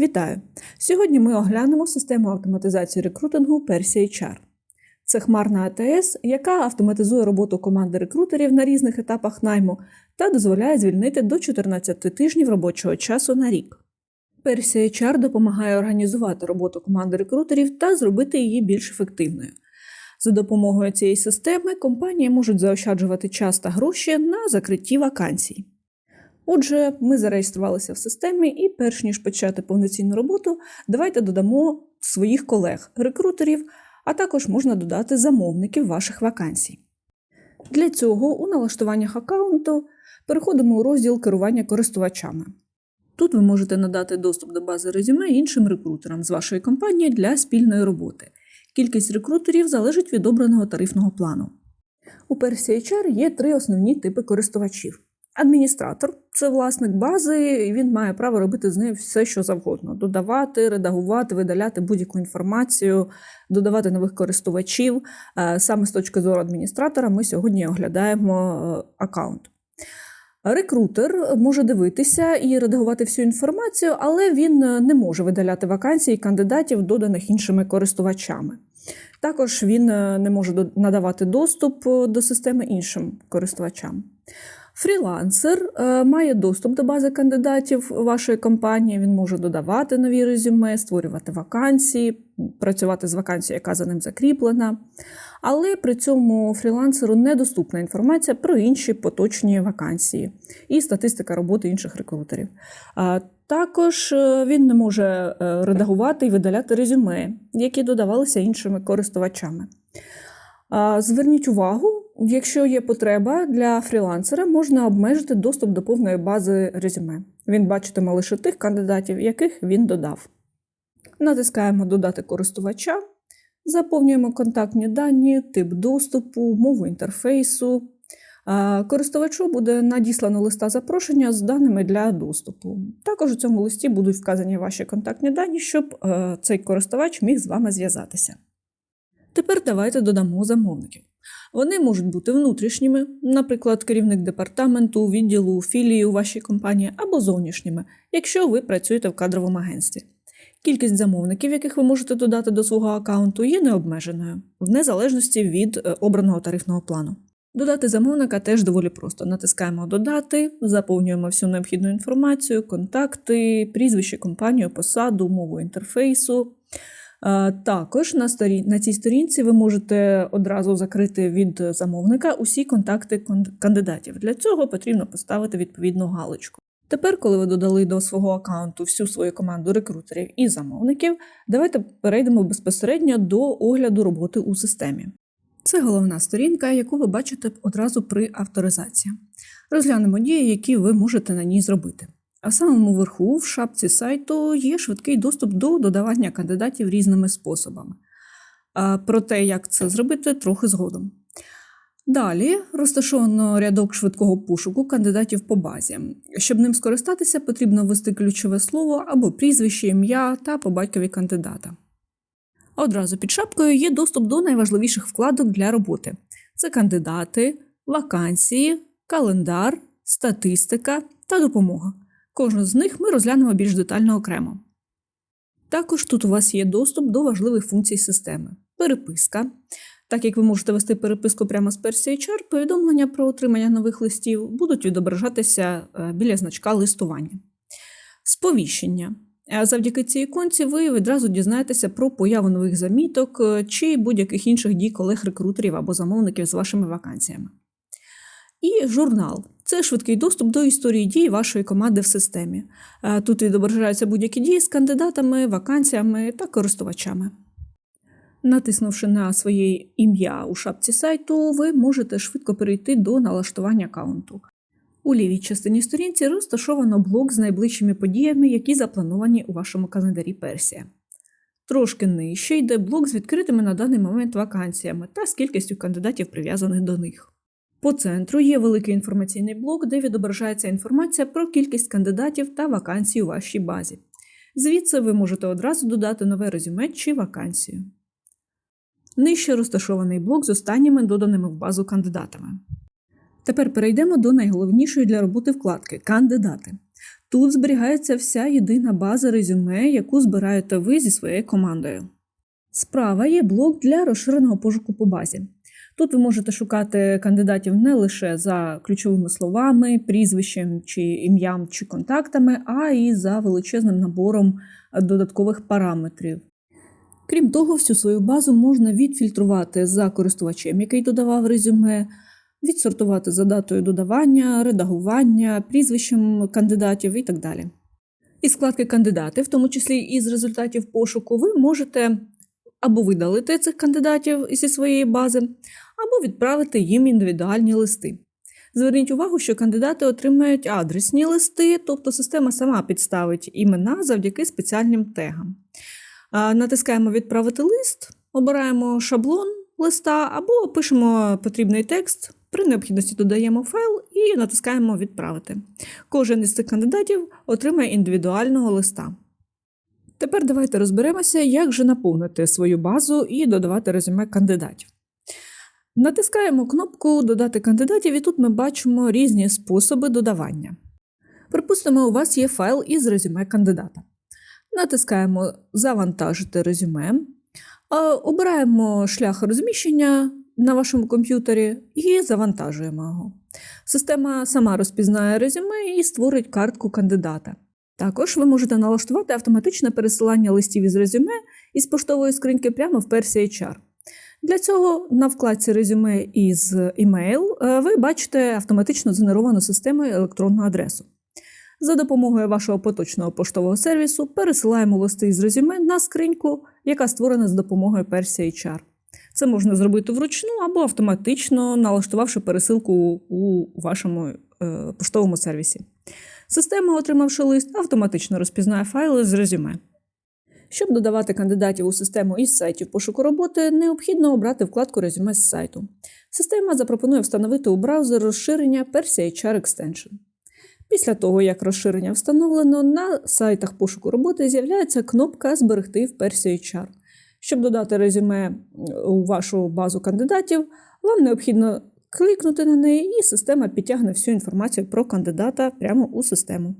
Вітаю! Сьогодні ми оглянемо систему автоматизації рекрутингу Persia HR. Це хмарна АТС, яка автоматизує роботу команди рекрутерів на різних етапах найму та дозволяє звільнити до 14 тижнів робочого часу на рік. Persia HR допомагає організувати роботу команди рекрутерів та зробити її більш ефективною. За допомогою цієї системи компанії можуть заощаджувати час та гроші на закритті вакансій. Отже, ми зареєструвалися в системі, і перш ніж почати повноцінну роботу, давайте додамо своїх колег, рекрутерів, а також можна додати замовників ваших вакансій. Для цього у налаштуваннях аккаунту переходимо у розділ керування користувачами. Тут ви можете надати доступ до бази резюме іншим рекрутерам з вашої компанії для спільної роботи. Кількість рекрутерів залежить від обраного тарифного плану. У Persia HR є три основні типи користувачів. Адміністратор це власник бази, і він має право робити з нею все, що завгодно: додавати, редагувати, видаляти будь-яку інформацію, додавати нових користувачів. Е, Саме з точки зору адміністратора ми сьогодні оглядаємо е, аккаунт. Рекрутер може дивитися і редагувати всю інформацію, але він е, не може видаляти вакансії кандидатів, доданих іншими користувачами. Також він не може надавати доступ до системи іншим користувачам. Фрілансер е, має доступ до бази кандидатів вашої компанії. Він може додавати нові резюме, створювати вакансії, працювати з вакансією, яка за ним закріплена. Але при цьому фрілансеру недоступна інформація про інші поточні вакансії і статистика роботи інших рекрутерів. Також е, він не може е, редагувати і видаляти резюме, які додавалися іншими користувачами. Зверніть увагу, якщо є потреба для фрілансера, можна обмежити доступ до повної бази резюме. Він бачитиме лише тих кандидатів, яких він додав. Натискаємо Додати користувача, заповнюємо контактні дані, тип доступу, мову інтерфейсу. Користувачу буде надіслано листа запрошення з даними для доступу. Також у цьому листі будуть вказані ваші контактні дані, щоб е, цей користувач міг з вами зв'язатися. Тепер давайте додамо замовників. Вони можуть бути внутрішніми, наприклад, керівник департаменту, відділу, філії у вашій компанії, або зовнішніми, якщо ви працюєте в кадровому агентстві. Кількість замовників, яких ви можете додати до свого аккаунту, є необмеженою, в незалежності від е, обраного тарифного плану. Додати замовника теж доволі просто. Натискаємо Додати, заповнюємо всю необхідну інформацію, контакти, прізвище, компанію, посаду, мову інтерфейсу. Е, Також на, сторі... на цій сторінці ви можете одразу закрити від замовника усі контакти кон- кандидатів. Для цього потрібно поставити відповідну галочку. Тепер, коли ви додали до свого аккаунту всю свою команду рекрутерів і замовників, давайте перейдемо безпосередньо до огляду роботи у системі. Це головна сторінка, яку ви бачите одразу при авторизації. Розглянемо дії, які ви можете на ній зробити. А в самому верху, в шапці сайту, є швидкий доступ до додавання кандидатів різними способами. Про те, як це зробити, трохи згодом. Далі розташовано рядок швидкого пошуку кандидатів по базі. Щоб ним скористатися, потрібно ввести ключове слово або прізвище, ім'я та по батькові кандидата. Одразу під шапкою є доступ до найважливіших вкладок для роботи: це кандидати, вакансії, календар, статистика та допомога. Кожну з них ми розглянемо більш детально окремо. Також тут у вас є доступ до важливих функцій системи: переписка. Так як ви можете вести переписку прямо з Persia HR, повідомлення про отримання нових листів будуть відображатися е, біля значка листування. Сповіщення. Е, Завдяки цій іконці ви відразу дізнаєтеся про появу нових заміток е, чи будь-яких інших дій колег-рекрутерів або замовників з вашими вакансіями. І журнал це швидкий доступ до історії дій вашої команди в системі. Е, Тут відображаються будь-які дії з кандидатами, вакансіями та користувачами. Натиснувши на своє ім'я у шапці сайту, ви можете швидко перейти до налаштування аккаунту. У лівій частині сторінці розташовано блок з найближчими подіями, які заплановані у вашому календарі Персія. Трошки нижче йде блок з відкритими на даний момент вакансіями та з кількістю кандидатів, прив'язаних до них. По центру є великий інформаційний блок, де відображається інформація про кількість кандидатів та вакансій у вашій базі. Звідси ви можете одразу додати нове резюме чи вакансію. Нижче розташований блок з останніми доданими в базу кандидатами. Тепер перейдемо до найголовнішої для роботи вкладки кандидати. Тут зберігається вся єдина база резюме, яку збираєте ви зі своєю командою. Справа є блок для розширеного пошуку по базі. Тут ви можете шукати кандидатів не лише за ключовими словами, прізвищем чи ім'ям чи контактами, а й за величезним набором додаткових параметрів. Крім того, всю свою базу можна відфільтрувати за користувачем, який додавав резюме, відсортувати за датою додавання, редагування, прізвищем кандидатів і так далі. Із вкладки кандидати, в тому числі із результатів пошуку, ви можете або видалити цих кандидатів зі своєї бази, або відправити їм індивідуальні листи. Зверніть увагу, що кандидати отримають адресні листи, тобто система сама підставить імена завдяки спеціальним тегам. Натискаємо Відправити лист, обираємо шаблон листа або пишемо потрібний текст. При необхідності додаємо файл і натискаємо Відправити. Кожен із цих кандидатів отримає індивідуального листа. Тепер давайте розберемося, як же наповнити свою базу і додавати резюме кандидатів. Натискаємо кнопку Додати кандидатів, і тут ми бачимо різні способи додавання. Припустимо, у вас є файл із резюме кандидата. Натискаємо Завантажити резюме, обираємо шлях розміщення на вашому комп'ютері і завантажуємо його. Система сама розпізнає резюме і створить картку кандидата. Також ви можете налаштувати автоматичне пересилання листів із резюме із поштової скриньки прямо в Persia HR. Для цього на вкладці резюме із email е, ви бачите автоматично згенеровану системою електронну адресу. За допомогою вашого поточного поштового сервісу пересилаємо листи із резюме на скриньку, яка створена з допомогою Persia HR. Це можна зробити вручну або автоматично налаштувавши пересилку у вашому е, поштовому сервісі. Система, отримавши лист, автоматично розпізнає файли з резюме. Щоб додавати кандидатів у систему із сайтів пошуку роботи, необхідно обрати вкладку резюме з сайту. Система запропонує встановити у браузер розширення Persia HR Extension. Після того, як розширення встановлено, на сайтах пошуку роботи з'являється кнопка Зберегти в Persia HR. Щоб додати резюме у вашу базу кандидатів, вам необхідно клікнути на неї, і система підтягне всю інформацію про кандидата прямо у систему.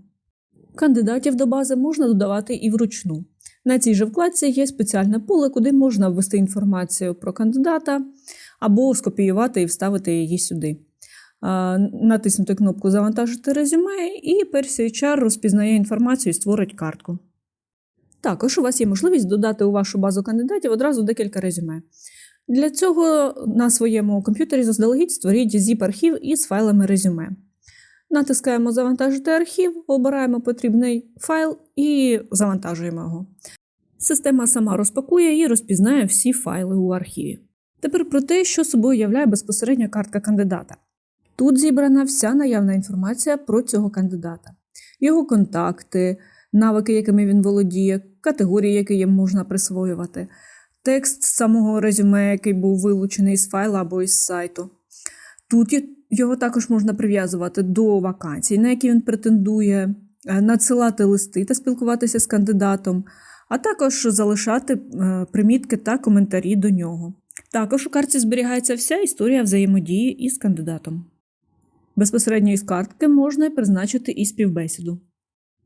Кандидатів до бази можна додавати і вручну. На цій же вкладці є спеціальне поле, куди можна ввести інформацію про кандидата або скопіювати і вставити її сюди. Натиснути кнопку Завантажити резюме, і Persia HR розпізнає інформацію і створить картку. Також у вас є можливість додати у вашу базу кандидатів одразу декілька резюме. Для цього на своєму комп'ютері заздалегідь створіть zip-архів із файлами резюме. Натискаємо Завантажити архів, обираємо потрібний файл і завантажуємо його. Система сама розпакує і розпізнає всі файли у архіві. Тепер про те, що собою являє безпосередньо картка кандидата. Тут зібрана вся наявна інформація про цього кандидата, його контакти, навики, якими він володіє, категорії, які їм можна присвоювати, текст самого резюме, який був вилучений з файла або із сайту. Тут його також можна прив'язувати до вакансій, на які він претендує, е, надсилати листи та спілкуватися з кандидатом, а також залишати е, примітки та коментарі до нього. Також у картці зберігається вся історія взаємодії із кандидатом. Безпосередньо із картки можна призначити і співбесіду.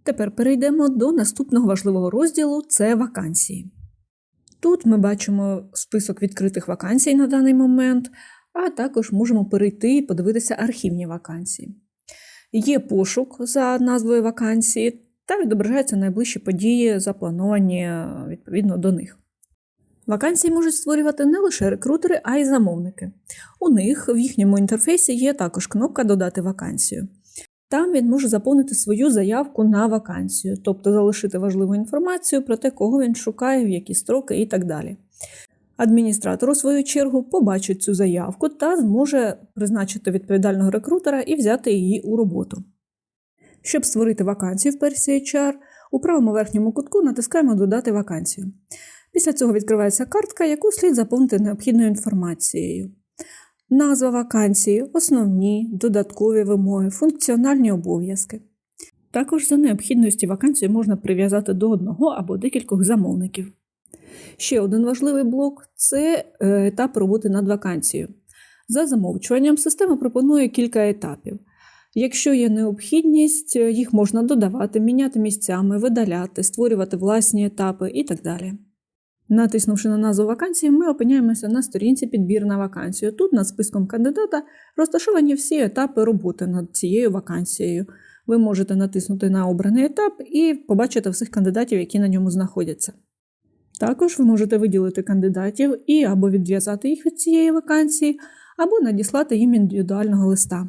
Тепер перейдемо до наступного важливого розділу це вакансії. Тут ми бачимо список відкритих вакансій на даний момент, а також можемо перейти і подивитися архівні вакансії. Є пошук за назвою вакансії та відображаються найближчі події, заплановані відповідно до них. Вакансії можуть створювати не лише рекрутери, а й замовники. У них в їхньому інтерфейсі є також кнопка Додати вакансію. Там він може заповнити свою заявку на вакансію, тобто залишити важливу інформацію про те, кого він шукає, в які строки і так далі. Адміністратор, у свою чергу, побачить цю заявку та зможе призначити відповідального рекрутера і взяти її у роботу. Щоб створити вакансію в Persia HR, у правому верхньому кутку натискаємо Додати вакансію. Після цього відкривається картка, яку слід заповнити необхідною інформацією. Назва вакансії, основні, додаткові вимоги, функціональні обов'язки. Також за необхідності вакансію можна прив'язати до одного або декількох замовників. Ще один важливий блок це е, етап роботи над вакансією. За замовчуванням, система пропонує кілька етапів. Якщо є необхідність, е, їх можна додавати, міняти місцями, видаляти, створювати власні етапи і так далі. Натиснувши на назву вакансії, ми опиняємося на сторінці підбір на вакансію. Тут над списком кандидата розташовані всі етапи роботи над цією вакансією. Ви можете натиснути на обраний етап і побачити всіх кандидатів, які на ньому знаходяться. Також ви можете виділити кандидатів і або відв'язати їх від цієї вакансії, або надіслати їм індивідуального листа.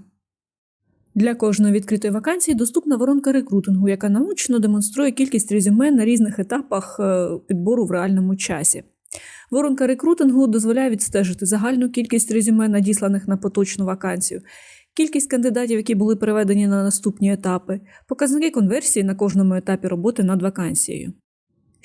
Для кожної відкритої вакансії доступна воронка рекрутингу, яка наочно демонструє кількість резюме на різних етапах е, підбору в реальному часі. Воронка рекрутингу дозволяє відстежити загальну кількість резюме, надісланих на поточну вакансію, кількість кандидатів, які були переведені на наступні етапи, показники конверсії на кожному етапі роботи над вакансією.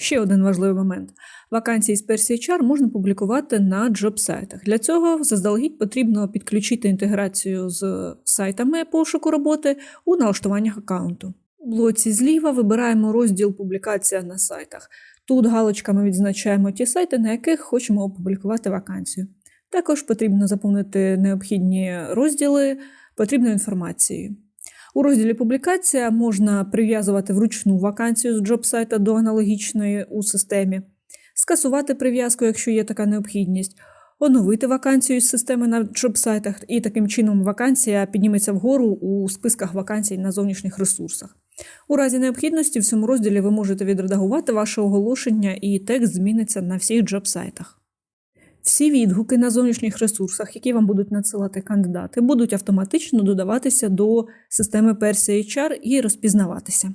Ще один важливий момент: вакансії з Percy HR можна публікувати на джоб-сайтах. Для цього заздалегідь потрібно підключити інтеграцію з сайтами пошуку роботи у налаштуваннях аккаунту. У блоці зліва вибираємо розділ Публікація на сайтах. Тут галочками відзначаємо ті сайти, на яких хочемо опублікувати вакансію. Також потрібно заповнити необхідні розділи потрібною інформацією. У розділі Публікація можна прив'язувати вручну вакансію з джоб-сайта до аналогічної у системі, скасувати прив'язку, якщо є така необхідність, оновити вакансію з системи на джоб-сайтах, і таким чином вакансія підніметься вгору у списках вакансій на зовнішніх ресурсах. У разі необхідності в цьому розділі ви можете відредагувати ваше оголошення, і текст зміниться на всіх джоб-сайтах. Всі відгуки на зовнішніх ресурсах, які вам будуть надсилати кандидати, будуть автоматично додаватися до системи Persia HR і розпізнаватися.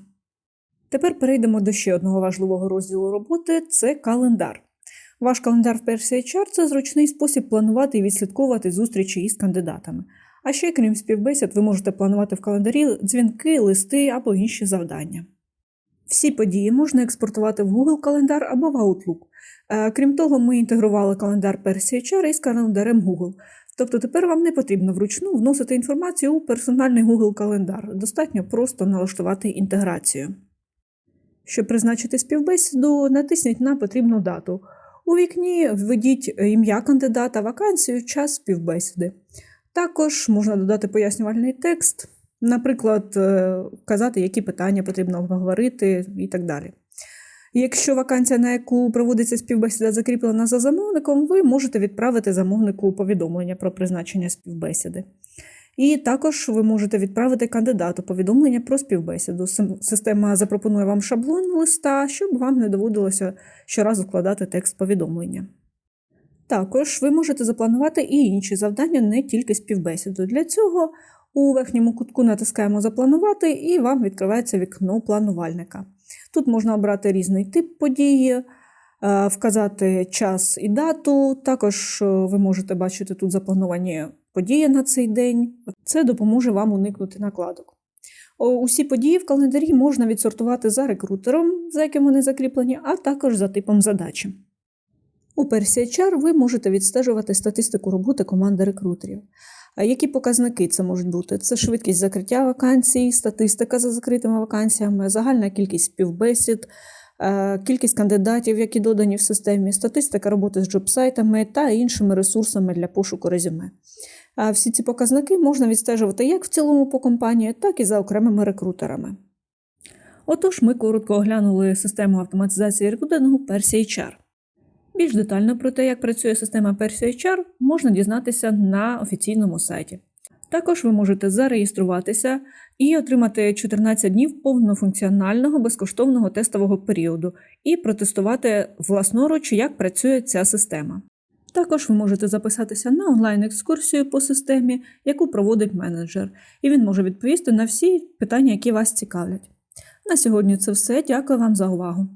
Тепер перейдемо до ще одного важливого розділу роботи це календар. Ваш календар в Persia HR – це зручний спосіб планувати і відслідковувати зустрічі із кандидатами. А ще, крім співбесід, ви можете планувати в календарі дзвінки, листи або інші завдання. Всі події можна експортувати в Google календар або в Outlook. Е, Крім того, ми інтегрували календар Persia HR із календарем Google. Тобто тепер вам не потрібно вручну вносити інформацію у персональний Google календар. Достатньо просто налаштувати інтеграцію. Щоб призначити співбесіду, натисніть на потрібну дату. У вікні введіть ім'я кандидата, вакансію, час співбесіди. Також можна додати пояснювальний текст, наприклад, е, вказати, які питання потрібно обговорити і так далі. Якщо вакансія, на яку проводиться співбесіда, закріплена за замовником, ви можете відправити замовнику повідомлення про призначення співбесіди. І також ви можете відправити кандидату повідомлення про співбесіду. Система запропонує вам шаблон листа, щоб вам не доводилося щоразу вкладати текст повідомлення. Також ви можете запланувати і інші завдання, не тільки співбесіду. Для цього у верхньому кутку натискаємо Запланувати і вам відкривається вікно планувальника. Тут можна обрати різний тип події, е, вказати час і дату. Також е, ви можете бачити тут заплановані події на цей день. Це допоможе вам уникнути накладок. Усі події в календарі можна відсортувати за рекрутером, за яким вони закріплені, а також за типом задачі. У Persia HR ви можете відстежувати статистику роботи команди рекрутерів. А які показники це можуть бути? Це швидкість закриття вакансій, статистика за закритими вакансіями, загальна кількість співбесід, е, кількість кандидатів, які додані в системі, статистика роботи з джобсайтами та іншими ресурсами для пошуку резюме. А всі ці показники можна відстежувати як в цілому по компанії, так і за окремими рекрутерами. Отож, ми коротко оглянули систему автоматизації рекрутингу Persia HR. Більш детально про те, як працює система Persia HR, можна дізнатися на офіційному сайті. Також ви можете зареєструватися і отримати 14 днів повнофункціонального безкоштовного тестового періоду і протестувати власноруч, як працює ця система. Також ви можете записатися на онлайн-екскурсію по системі, яку проводить менеджер, і він може відповісти на всі питання, які вас цікавлять. На сьогодні це все. Дякую вам за увагу.